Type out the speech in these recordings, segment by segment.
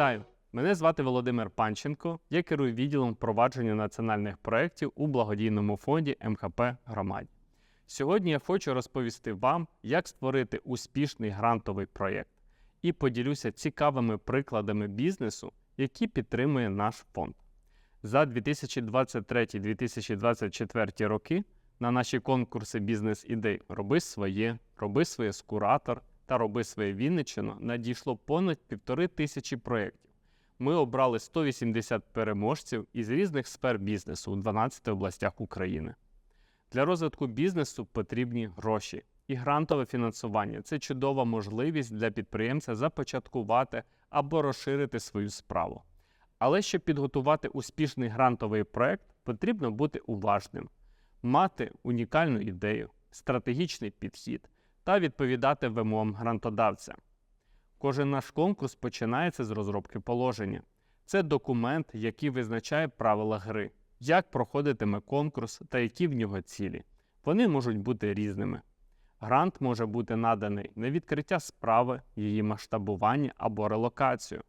Вітаю! Мене звати Володимир Панченко. Я керую відділом впровадження національних проєктів у благодійному фонді МХП Громаді. Сьогодні я хочу розповісти вам, як створити успішний грантовий проєкт, і поділюся цікавими прикладами бізнесу, які підтримує наш фонд. За 2023-2024 роки на наші конкурси бізнес-ідей Роби своє, роби своє з куратор та роби своє Вінниччину надійшло понад півтори тисячі проєктів. Ми обрали 180 переможців із різних сфер бізнесу у 12 областях України. Для розвитку бізнесу потрібні гроші, і грантове фінансування це чудова можливість для підприємця започаткувати або розширити свою справу. Але щоб підготувати успішний грантовий проект, потрібно бути уважним, мати унікальну ідею, стратегічний підхід та відповідати вимогам грантодавця. Кожен наш конкурс починається з розробки положення. Це документ, який визначає правила гри, як проходитиме конкурс та які в нього цілі. Вони можуть бути різними. Грант може бути наданий на відкриття справи, її масштабування або релокацію,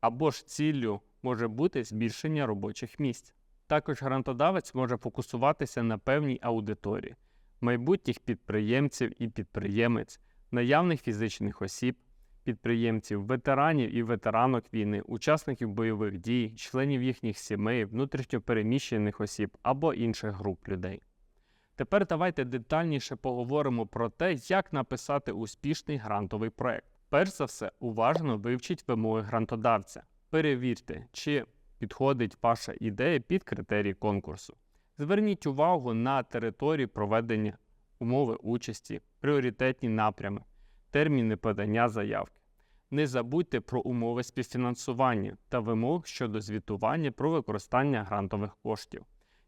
або ж ціллю може бути збільшення робочих місць. Також грантодавець може фокусуватися на певній аудиторії, майбутніх підприємців і підприємець, наявних фізичних осіб, підприємців, ветеранів і ветеранок війни, учасників бойових дій, членів їхніх сімей, внутрішньопереміщених осіб або інших груп людей. Тепер давайте детальніше поговоримо про те, як написати успішний грантовий проект. Перш за все, уважно вивчіть вимоги грантодавця. Перевірте, чи підходить ваша ідея під критерії конкурсу. Зверніть увагу на території проведення умови участі, пріоритетні напрями, терміни подання заявки. Не забудьте про умови співфінансування та вимог щодо звітування про використання грантових коштів.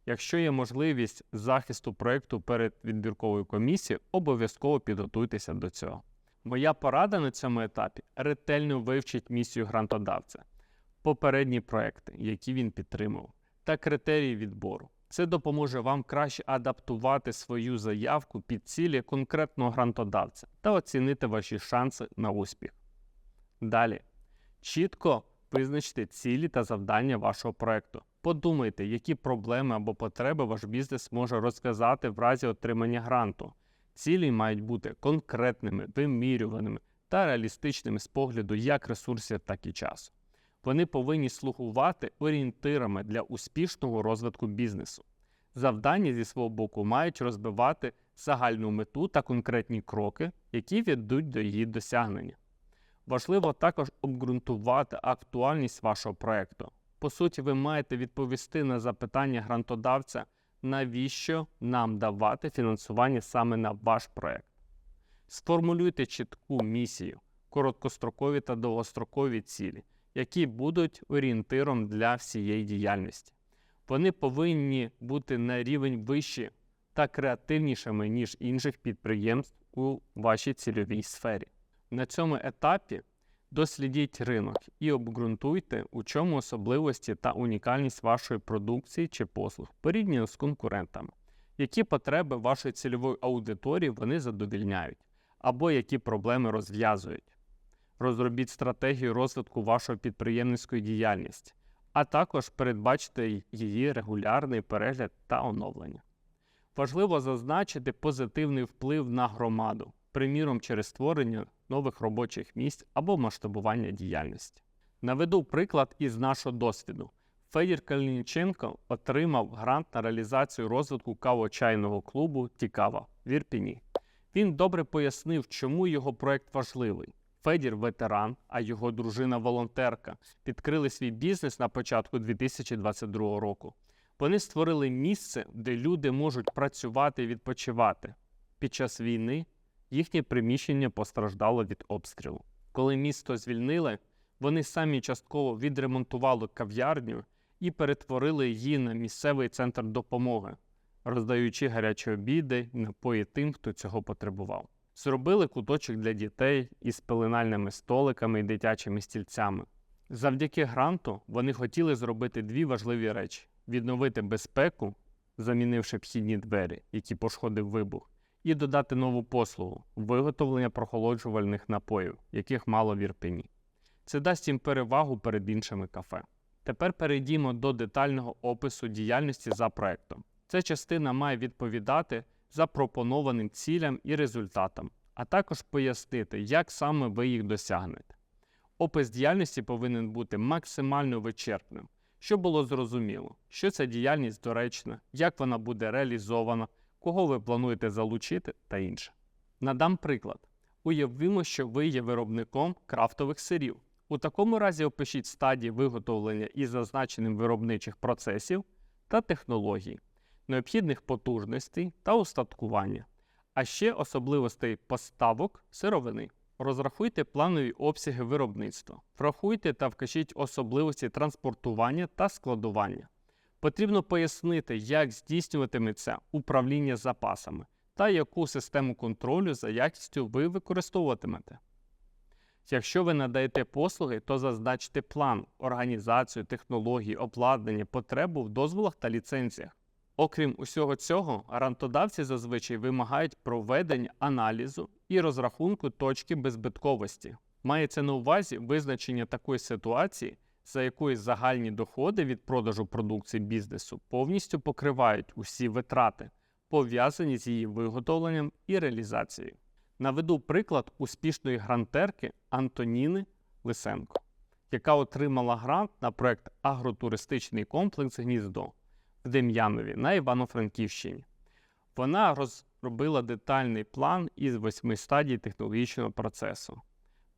Якщо є можливість захисту проєкту перед відбірковою комісією, обов'язково підготуйтеся до цього. Моя порада на цьому етапі ретельно вивчіть місію грантодавця, попередні проекти, які він підтримував, та критерії відбору. Це допоможе вам краще адаптувати свою заявку під цілі конкретного грантодавця та оцінити ваші шанси на успіх. Далі. Чітко визначте цілі та завдання вашого проекту. Подумайте, які проблеми або потреби ваш бізнес може розказати в разі отримання гранту. Цілі мають бути конкретними, вимірюваними та реалістичними з погляду як ресурсів, так і часу. Вони повинні слугувати орієнтирами для успішного розвитку бізнесу. Завдання зі свого боку мають розбивати загальну мету та конкретні кроки, які ведуть до її досягнення. Важливо також обґрунтувати актуальність вашого проекту. По суті, ви маєте відповісти на запитання грантодавця, навіщо нам давати фінансування саме на ваш проект. Сформулюйте чітку місію, короткострокові та довгострокові цілі, які будуть орієнтиром для всієї діяльності. Вони повинні бути на рівень вищі та креативнішими, ніж інших підприємств у вашій цільовій сфері. На цьому етапі дослідіть ринок і обґрунтуйте, у чому особливості та унікальність вашої продукції чи послуг порівняно з конкурентами, які потреби вашої цільової аудиторії вони задовільняють, або які проблеми розв'язують. Розробіть стратегію розвитку вашої підприємницької діяльності, а також передбачте її регулярний перегляд та оновлення. Важливо зазначити позитивний вплив на громаду, приміром через створення нових робочих місць або масштабування діяльності. Наведу приклад із нашого досвіду. Федір Калініченко отримав грант на реалізацію розвитку каво-чайного клубу Тікава в Ірпіні. Він добре пояснив, чому його проект важливий. Федір ветеран, а його дружина волонтерка відкрили свій бізнес на початку 2022 року. Вони створили місце, де люди можуть працювати і відпочивати. Під час війни їхнє приміщення постраждало від обстрілу. Коли місто звільнили, вони самі частково відремонтували кав'ярню і перетворили її на місцевий центр допомоги, роздаючи гарячі обіди і напої тим, хто цього потребував. Зробили куточок для дітей із пеленальними столиками і дитячими стільцями. Завдяки гранту вони хотіли зробити дві важливі речі: відновити безпеку, замінивши вхідні двері, які пошкодив вибух, і додати нову послугу виготовлення прохолоджувальних напоїв, яких мало в Ірпені. Це дасть їм перевагу перед іншими кафе. Тепер перейдімо до детального опису діяльності за проектом. Ця частина має відповідати запропонованим цілям і результатам, а також пояснити, як саме ви їх досягнете. Опис діяльності повинен бути максимально вичерпним, щоб було зрозуміло, що ця діяльність доречна, як вона буде реалізована, кого ви плануєте залучити та інше. Надам приклад. Уявімо, що ви є виробником крафтових сирів. У такому разі опишіть стадії виготовлення із зазначеним виробничих процесів та технологій, необхідних потужностей та устаткування, а ще особливостей поставок сировини. Розрахуйте планові обсяги виробництва, врахуйте та вкажіть особливості транспортування та складування. Потрібно пояснити, як здійснюватиметься управління запасами та яку систему контролю за якістю ви використовуватимете. Якщо ви надаєте послуги, то зазначте план, організацію, технології, обладнання, потребу в дозволах та ліцензіях. Окрім усього цього, грантодавці зазвичай вимагають проведення аналізу і розрахунку точки беззбитковості. Мається на увазі визначення такої ситуації, за якої загальні доходи від продажу продукції бізнесу повністю покривають усі витрати, пов'язані з її виготовленням і реалізацією. Наведу приклад успішної грантерки Антоніни Лисенко, яка отримала грант на проект Агротуристичний комплекс Гніздо в Дем'янові на Івано-Франківщині. Вона розробила детальний план із восьми стадій технологічного процесу.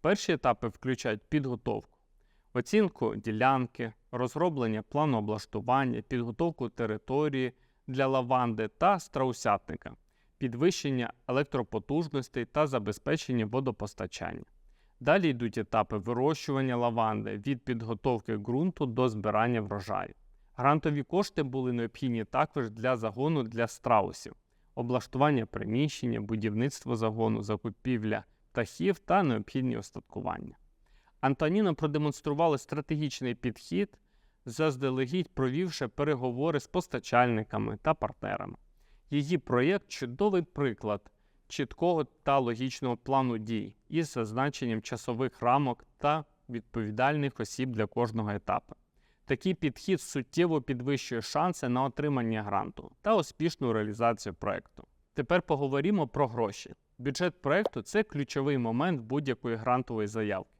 Перші етапи включають підготовку, оцінку ділянки, розроблення плану облаштування, підготовку території для лаванди та страусятника, підвищення електропотужностей та забезпечення водопостачання. Далі йдуть етапи вирощування лаванди від підготовки ґрунту до збирання врожаю. Грантові кошти були необхідні також для загону для страусів, облаштування приміщення, будівництво загону, закупівля птахів та необхідні остаткування. Антоніна продемонструвала стратегічний підхід, заздалегідь провівши переговори з постачальниками та партнерами. Її проєкт чудовий приклад чіткого та логічного плану дій із зазначенням часових рамок та відповідальних осіб для кожного етапу. Такий підхід суттєво підвищує шанси на отримання гранту та успішну реалізацію проекту. Тепер поговоримо про гроші. Бюджет проекту це ключовий момент будь-якої грантової заявки.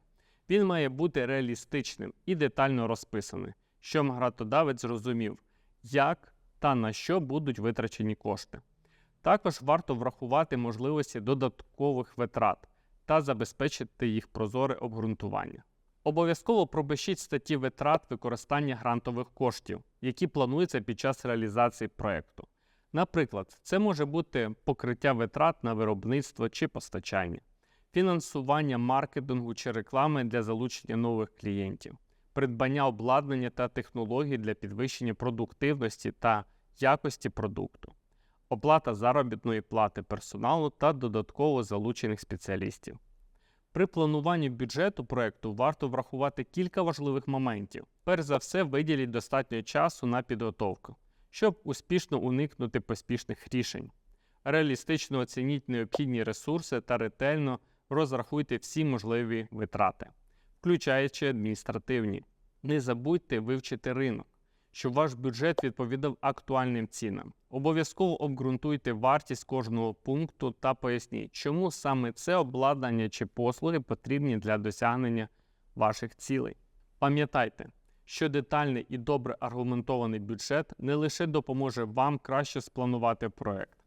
Він має бути реалістичним і детально розписаний, щоб грантодавець зрозумів, як та на що будуть витрачені кошти. Також варто врахувати можливості додаткових витрат та забезпечити їх прозоре обґрунтування. Обов'язково пробишіть статті витрат використання грантових коштів, які плануються під час реалізації проєкту. Наприклад, це може бути покриття витрат на виробництво чи постачання, фінансування маркетингу чи реклами для залучення нових клієнтів, придбання обладнання та технологій для підвищення продуктивності та якості продукту, оплата заробітної плати персоналу та додатково залучених спеціалістів. При плануванні бюджету проекту варто врахувати кілька важливих моментів. Перш за все, виділіть достатньо часу на підготовку, щоб успішно уникнути поспішних рішень. Реалістично оцініть необхідні ресурси та ретельно розрахуйте всі можливі витрати, включаючи адміністративні. Не забудьте вивчити ринок, щоб ваш бюджет відповідав актуальним цінам. Обов'язково обґрунтуйте вартість кожного пункту та поясніть, чому саме це обладнання чи послуги потрібні для досягнення ваших цілей. Пам'ятайте, що детальний і добре аргументований бюджет не лише допоможе вам краще спланувати проект,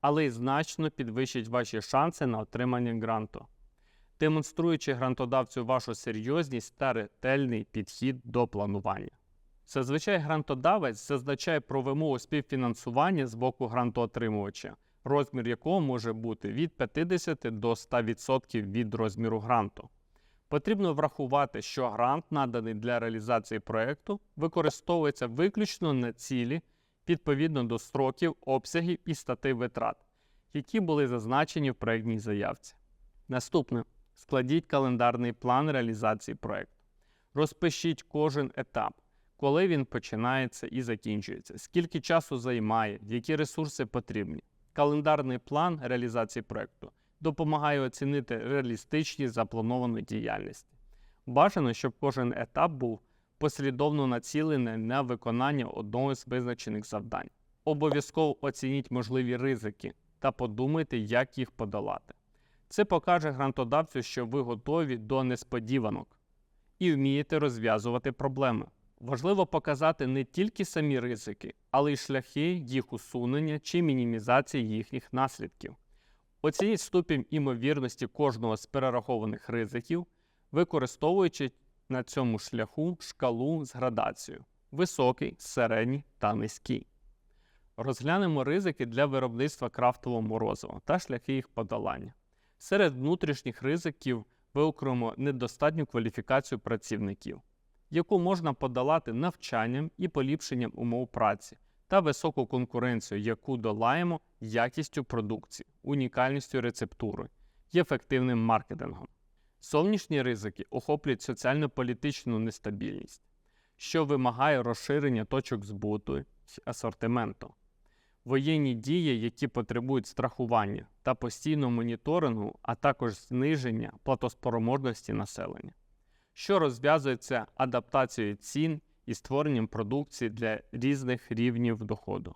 але й значно підвищить ваші шанси на отримання гранту, демонструючи грантодавцю вашу серйозність та ретельний підхід до планування. Зазвичай грантодавець зазначає про вимогу співфінансування з боку грантоотримувача, розмір якого може бути від 50 до 100% від розміру гранту. Потрібно врахувати, що грант, наданий для реалізації проєкту, використовується виключно на цілі відповідно до строків, обсягів і статей витрат, які були зазначені в проєктній заявці. Наступне складіть календарний план реалізації проєкту. Розпишіть кожен етап коли він починається і закінчується, скільки часу займає, які ресурси потрібні. Календарний план реалізації проєкту допомагає оцінити реалістичність запланованої діяльності. Бажано, щоб кожен етап був послідовно націлений на виконання одного з визначених завдань. Обов'язково оцініть можливі ризики та подумайте, як їх подолати. Це покаже грантодавцю, що ви готові до несподіванок і вмієте розв'язувати проблеми. Важливо показати не тільки самі ризики, але й шляхи їх усунення чи мінімізації їхніх наслідків. Оцініть ступінь імовірності кожного з перерахованих ризиків, використовуючи на цьому шляху шкалу з градацією високий, середній та низький. Розглянемо ризики для виробництва крафтового морозива та шляхи їх подолання. Серед внутрішніх ризиків виокремо недостатню кваліфікацію працівників, яку можна подолати навчанням і поліпшенням умов праці та високу конкуренцію, яку долаємо якістю продукції, унікальністю рецептури і ефективним маркетингом. Зовнішні ризики охоплюють соціально-політичну нестабільність, що вимагає розширення точок збуту й асортименту. Воєнні дії, які потребують страхування та постійного моніторингу, а також зниження платоспроможності населення, що розв'язується адаптацією цін і створенням продукції для різних рівнів доходу.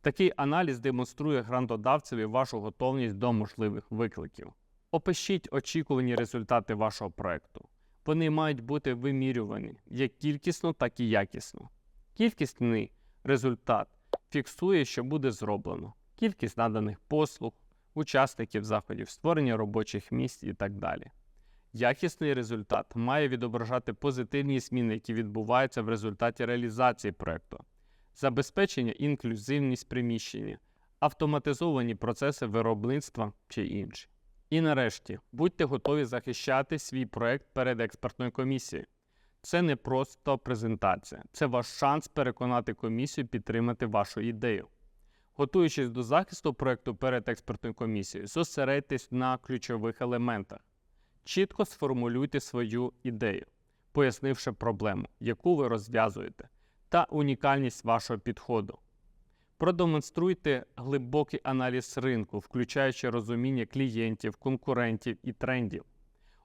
Такий аналіз демонструє грантодавцеві вашу готовність до можливих викликів. Опишіть очікувані результати вашого проекту. Вони мають бути вимірювані як кількісно, так і якісно. Кількісний результат фіксує, що буде зроблено, кількість наданих послуг, учасників заходів, створення робочих місць і так далі. Якісний результат має відображати позитивні зміни, які відбуваються в результаті реалізації проекту, забезпечення інклюзивність приміщення, автоматизовані процеси виробництва чи інші. І нарешті будьте готові захищати свій проект перед експертною комісією. Це не просто презентація, це ваш шанс переконати комісію підтримати вашу ідею. Готуючись до захисту проекту перед експертною комісією, зосередьтесь на ключових елементах. Чітко сформулюйте свою ідею, пояснивши проблему, яку ви розв'язуєте, та унікальність вашого підходу. Продемонструйте глибокий аналіз ринку, включаючи розуміння клієнтів, конкурентів і трендів.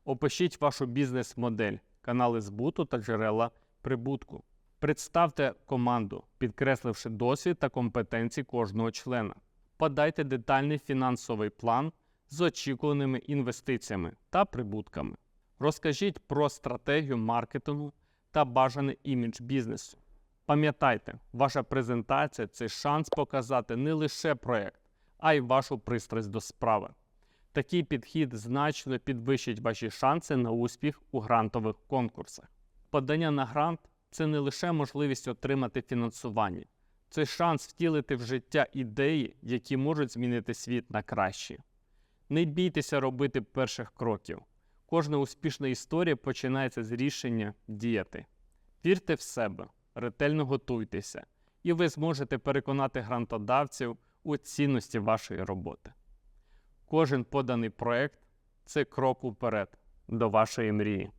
Опишіть вашу бізнес-модель, канали збуту та джерела прибутку. Представте команду, підкресливши досвід та компетенції кожного члена. Подайте детальний фінансовий план з очікуваними інвестиціями та прибутками. Розкажіть про стратегію маркетингу та бажаний імідж бізнесу. Пам'ятайте, ваша презентація це шанс показати не лише проект, а й вашу пристрасть до справи. Такий підхід значно підвищить ваші шанси на успіх у грантових конкурсах. Подання на грант це не лише можливість отримати фінансування, це шанс втілити в життя ідеї, які можуть змінити світ на краще. Не бійтеся робити перших кроків. Кожна успішна історія починається з рішення діяти. Вірте в себе, ретельно готуйтеся, і ви зможете переконати грантодавців у цінності вашої роботи. Кожен поданий проект це крок уперед до вашої мрії.